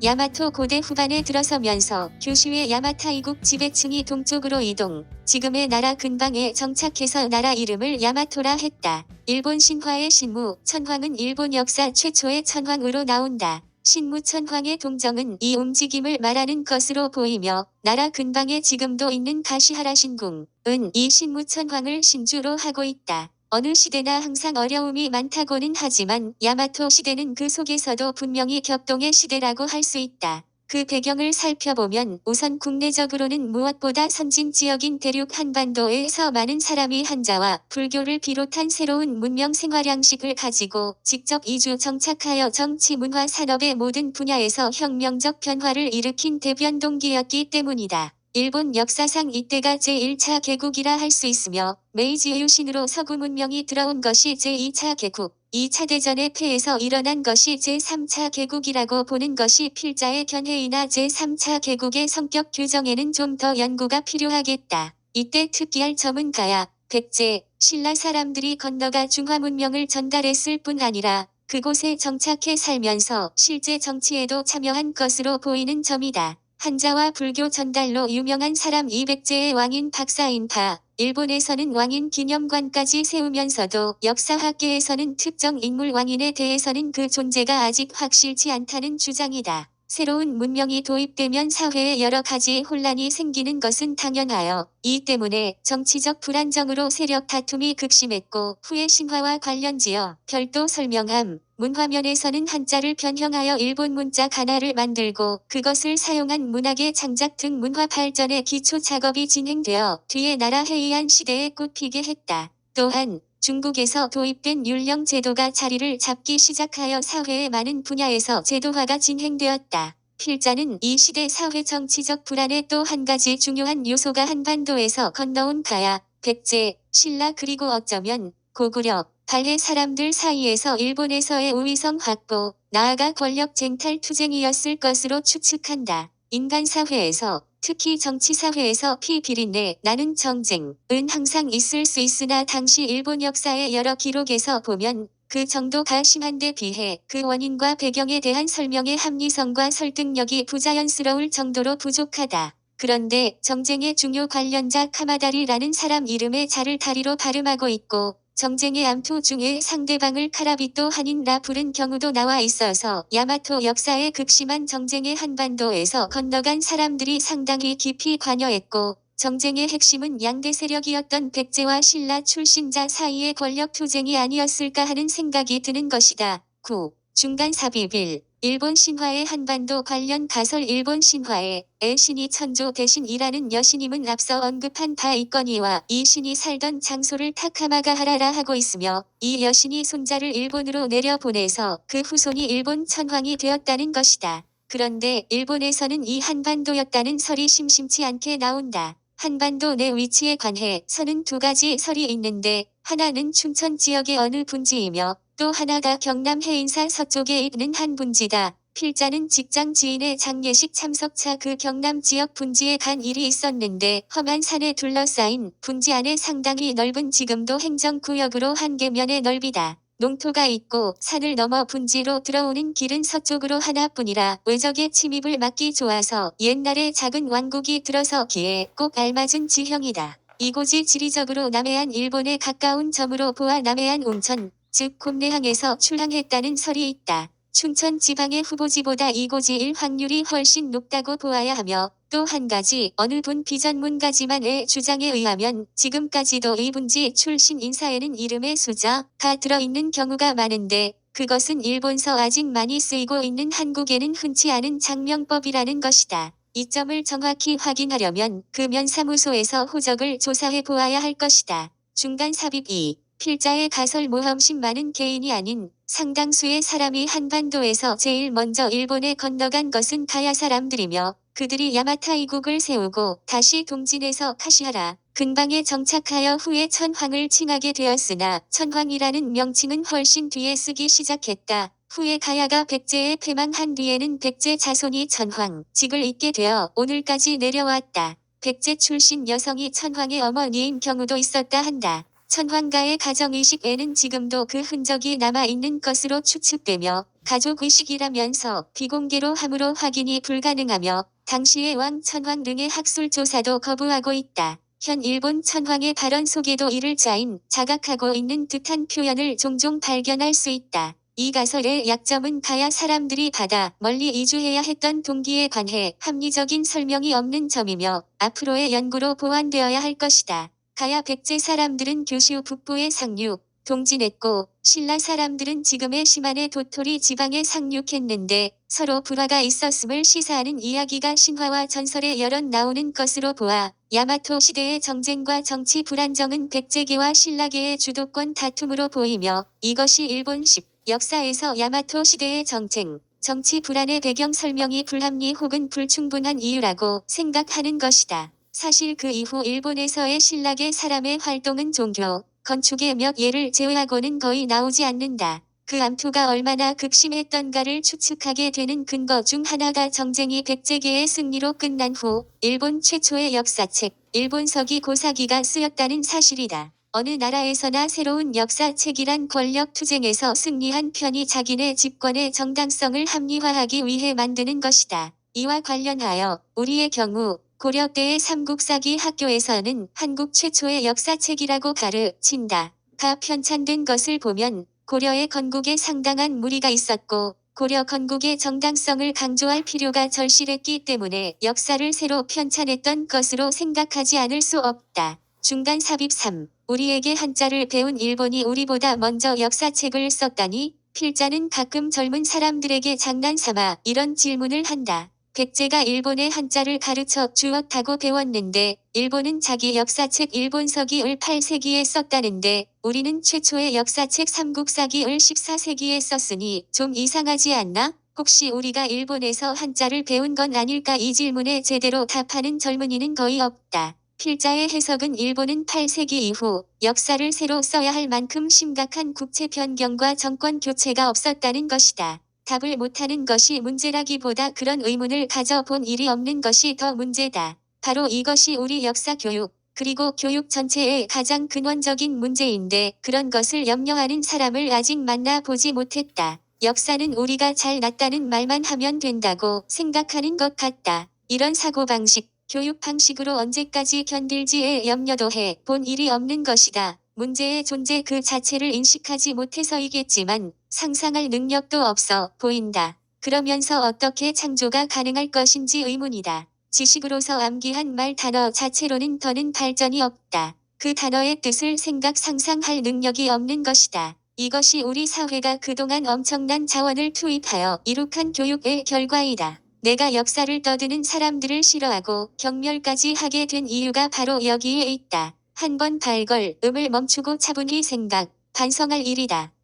야마토 고대 후반에 들어서면서 규슈의 야마타 이국 지배층이 동쪽으로 이동, 지금의 나라 근방에 정착해서 나라 이름을 야마토라 했다. 일본 신화의 신무, 천황은 일본 역사 최초의 천황으로 나온다. 신무 천황의 동정은 이 움직임을 말하는 것으로 보이며 나라 근방에 지금도 있는 가시하라 신궁은 이 신무 천황을 신주로 하고 있다. 어느 시대나 항상 어려움이 많다고는 하지만 야마토 시대는 그 속에서도 분명히 격동의 시대라고 할 수 있다. 그 배경을 살펴보면 우선 국내적으로는 무엇보다 선진 지역인 대륙 한반도에서 많은 사람이 한자와 불교를 비롯한 새로운 문명 생활 양식을 가지고 직접 이주 정착하여 정치 문화 산업의 모든 분야에서 혁명적 변화를 일으킨 대변 동기였기 때문이다. 일본 역사상 이때가 제1차 개국이라 할 수 있으며 메이지 유신으로 서구 문명이 들어온 것이 제2차 개국, 2차 대전의 패에서 일어난 것이 제3차 개국이라고 보는 것이 필자의 견해이나 제3차 개국의 성격 규정에는 좀 더 연구가 필요하겠다. 이때 특기할 점은 가야, 백제, 신라 사람들이 건너가 중화 문명을 전달했을 뿐 아니라 그곳에 정착해 살면서 실제 정치에도 참여한 것으로 보이는 점이다. 한자와 불교 전달로 유명한 사람 이백제의 왕인 박사인파, 일본에서는 왕인 기념관까지 세우면서도 역사학계에서는 특정 인물 왕인에 대해서는 그 존재가 아직 확실치 않다는 주장이다. 새로운 문명이 도입되면 사회에 여러 가지 혼란이 생기는 것은 당연하여 이 때문에 정치적 불안정으로 세력 다툼이 극심했고 후에 신화와 관련지어 별도 설명함 문화면에서는 한자를 변형하여 일본 문자 가나를 만들고 그것을 사용한 문학의 창작 등 문화 발전의 기초 작업이 진행되어 뒤에 나라 해이한 시대에 꽃피게 했다. 또한 중국에서 도입된 율령 제도가 자리를 잡기 시작하여 사회의 많은 분야에서 제도화가 진행되었다. 필자는 이 시대 사회 정치적 불안의 또 한 가지 중요한 요소가 한반도에서 건너온 가야, 백제, 신라 그리고 어쩌면 고구려, 발해 사람들 사이에서 일본에서의 우위성 확보, 나아가 권력 쟁탈 투쟁이었을 것으로 추측한다. 인간 사회에서 특히 정치 사회에서 피비린내 나는 정쟁은 항상 있을 수 있으나 당시 일본 역사의 여러 기록에서 보면 그 정도가 심한데 비해 그 원인과 배경에 대한 설명의 합리성과 설득력이 부자연스러울 정도로 부족하다. 그런데 정쟁의 중요 관련자 카마다리라는 사람 이름의 자를 다리로 발음하고 있고 정쟁의 암투 중에 상대방을 카라비또 한인라 부른 경우도 나와 있어서 야마토 역사의 극심한 정쟁의 한반도에서 건너간 사람들이 상당히 깊이 관여했고 정쟁의 핵심은 양대 세력이었던 백제와 신라 출신자 사이의 권력 투쟁이 아니었을까 하는 생각이 드는 것이다. 9. 중간 삽입일 일본 신화의 한반도 관련 가설 일본 신화에 애 신이 천조 대신이라는 여신임은 앞서 언급한 바 있거니와 이 신이 살던 장소를 타카마가하라라 하고 있으며 이 여신이 손자를 일본으로 내려보내서 그 후손이 일본 천황이 되었다는 것이다. 그런데 일본에서는 이 한반도였다는 설이 심심치 않게 나온다. 한반도 내 위치에 관해 서는 두 가지 설이 있는데 하나는 춘천 지역의 어느 분지이며 또 하나가 경남 해인사 서쪽에 있는 한 분지다. 필자는 직장 지인의 장례식 참석차 그 경남 지역 분지에 간 일이 있었는데 험한 산에 둘러싸인 분지 안에 상당히 넓은 지금도 행정구역으로 한 개면의 넓이다. 농토가 있고 산을 넘어 분지로 들어오는 길은 서쪽으로 하나뿐이라 외적의 침입을 막기 좋아서 옛날에 작은 왕국이 들어서기에 꼭 알맞은 지형이다. 이곳이 지리적으로 남해안 일본에 가까운 점으로 보아 남해안 온천, 즉 곰내항에서 출항했다는 설이 있다. 춘천 지방의 후보지보다 이곳이 일 확률이 훨씬 높다고 보아야 하며 또 한 가지 어느 분 비전문가지만의 주장에 의하면 지금까지도 이 분지 출신 인사에는 이름의 수자가 들어있는 경우가 많은데 그것은 일본서 아직 많이 쓰이고 있는 한국에는 흔치 않은 장명법이라는 것이다. 이 점을 정확히 확인하려면 그 면사무소에서 호적을 조사해 보아야 할 것이다. 중간 삽입 2. 필자의 가설 모험심 많은 개인이 아닌 상당수의 사람이 한반도에서 제일 먼저 일본에 건너간 것은 가야 사람들이며 그들이 야마타 이국을 세우고 다시 동진에서 카시하라 근방에 정착하여 후에 천황을 칭하게 되었으나 천황이라는 명칭은 훨씬 뒤에 쓰기 시작했다. 후에 가야가 백제에 패망한 뒤에는 백제 자손이 천황 직을 잇게 되어 오늘까지 내려왔다. 백제 출신 여성이 천황의 어머니인 경우도 있었다 한다. 천황가의 가정의식에는 지금도 그 흔적이 남아있는 것으로 추측되며 가족의식이라면서 비공개로 함으로 확인이 불가능하며 당시의 왕 천황 등의 학술 조사도 거부하고 있다. 현 일본 천황의 발언 속에도 이를 짜인 자각하고 있는 듯한 표현을 종종 발견할 수 있다. 이 가설의 약점은 가야 사람들이 받아 멀리 이주해야 했던 동기에 관해 합리적인 설명이 없는 점이며 앞으로의 연구로 보완되어야 할 것이다. 가야 백제 사람들은 교슈 북부에 상륙, 동진했고 신라 사람들은 지금의 시만의 도토리 지방에 상륙했는데 서로 불화가 있었음을 시사하는 이야기가 신화와 전설에 여럿 나오는 것으로 보아 야마토 시대의 정쟁과 정치 불안정은 백제계와 신라계의 주도권 다툼으로 보이며 이것이 일본식 역사에서 야마토 시대의 정쟁, 정치 불안의 배경 설명이 불합리 혹은 불충분한 이유라고 생각하는 것이다. 사실 그 이후 일본에서의 신라계 사람의 활동은 종교, 건축의 몇 예를 제외하고는 거의 나오지 않는다. 그 암투가 얼마나 극심했던가를 추측하게 되는 근거 중 하나가 정쟁이 백제계의 승리로 끝난 후 일본 최초의 역사책, 일본서기 고사기가 쓰였다는 사실이다. 어느 나라에서나 새로운 역사책이란 권력 투쟁에서 승리한 편이 자기네 집권의 정당성을 합리화하기 위해 만드는 것이다. 이와 관련하여 우리의 경우 고려 때의 삼국사기 학교에서는 한국 최초의 역사책이라고 가르친다. 가 편찬된 것을 보면 고려의 건국에 상당한 무리가 있었고 고려 건국의 정당성을 강조할 필요가 절실했기 때문에 역사를 새로 편찬했던 것으로 생각하지 않을 수 없다. 중간 삽입 3. 우리에게 한자를 배운 일본이 우리보다 먼저 역사책을 썼다니 필자는 가끔 젊은 사람들에게 장난삼아 이런 질문을 한다. 백제가 일본의 한자를 가르쳐 주었다고 배웠는데 일본은 자기 역사책 일본서기 을 8세기에 썼다는데 우리는 최초의 역사책 삼국사기 을 14세기에 썼으니 좀 이상하지 않나? 혹시 우리가 일본에서 한자를 배운 건 아닐까 이 질문에 제대로 답하는 젊은이는 거의 없다. 필자의 해석은 일본은 8세기 이후 역사를 새로 써야 할 만큼 심각한 국채 변경과 정권 교체가 없었다는 것이다. 답을 못하는 것이 문제라기보다 그런 의문을 가져본 일이 없는 것이 더 문제다. 바로 이것이 우리 역사 교육, 그리고 교육 전체의 가장 근원적인 문제인데 그런 것을 염려하는 사람을 아직 만나보지 못했다. 역사는 우리가 잘 났다는 말만 하면 된다고 생각하는 것 같다. 이런 사고방식, 교육 방식으로 언제까지 견딜지에 염려도 해 본 일이 없는 것이다. 문제의 존재 그 자체를 인식하지 못해서이겠지만 상상할 능력도 없어 보인다. 그러면서 어떻게 창조가 가능할 것인지 의문이다. 지식으로서 암기한 말 단어 자체로는 더는 발전이 없다. 그 단어의 뜻을 생각 상상할 능력이 없는 것이다. 이것이 우리 사회가 그동안 엄청난 자원을 투입하여 이룩한 교육의 결과이다. 내가 역사를 떠드는 사람들을 싫어하고 경멸까지 하게 된 이유가 바로 여기에 있다. 한 번 발걸, 음을 멈추고 차분히 생각, 반성할 일이다.